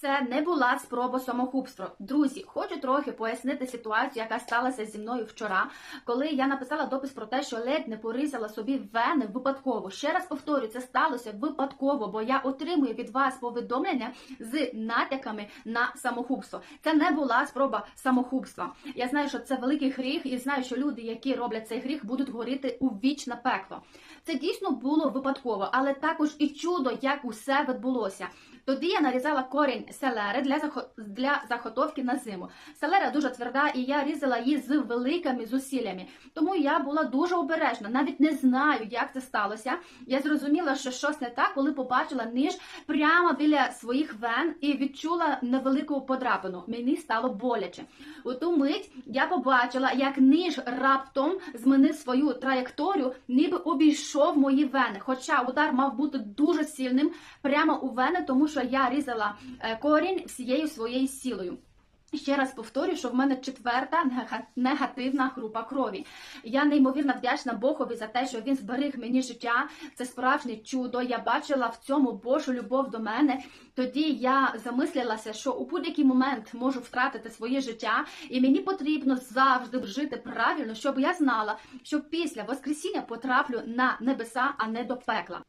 Це не була спроба самогубства. Друзі, хочу трохи пояснити ситуацію, яка сталася зі мною вчора, коли я написала допис про те, що ледь не порізала собі вени випадково. Ще раз повторю, це сталося випадково, бо я отримую від вас повідомлення з натяками на самогубство. Це не була спроба самогубства. Я знаю, що це великий гріх, і знаю, що люди, які роблять цей гріх, будуть горіти у вічне пекло. Це дійсно було випадково, але також і чудо, як усе відбулося. Тоді я нарізала корінь селери для для заготовки на зиму. Селера дуже тверда, і я різала її з великими зусиллями. Тому я була дуже обережна. Навіть не знаю, як це сталося. Я зрозуміла, що щось не так, коли побачила ніж прямо біля своїх вен і відчула невелику подрапину. Мені стало боляче. У ту мить я побачила, як ніж раптом змінив свою траєкторію, ніби обійшов мої вени. Хоча удар мав бути дуже сильним прямо у вени, тому що я різала е, корінь всією своєю силою. Ще раз повторюю, що в мене четверта негативна група крові. Я неймовірно вдячна Богові за те, що він зберіг мені життя. Це справжнє чудо. Я бачила в цьому Божу любов до мене. Тоді я замислилася, що у будь-який момент можу втратити своє життя, і мені потрібно завжди жити правильно, щоб я знала, що після Воскресіння потраплю на небеса, а не до пекла.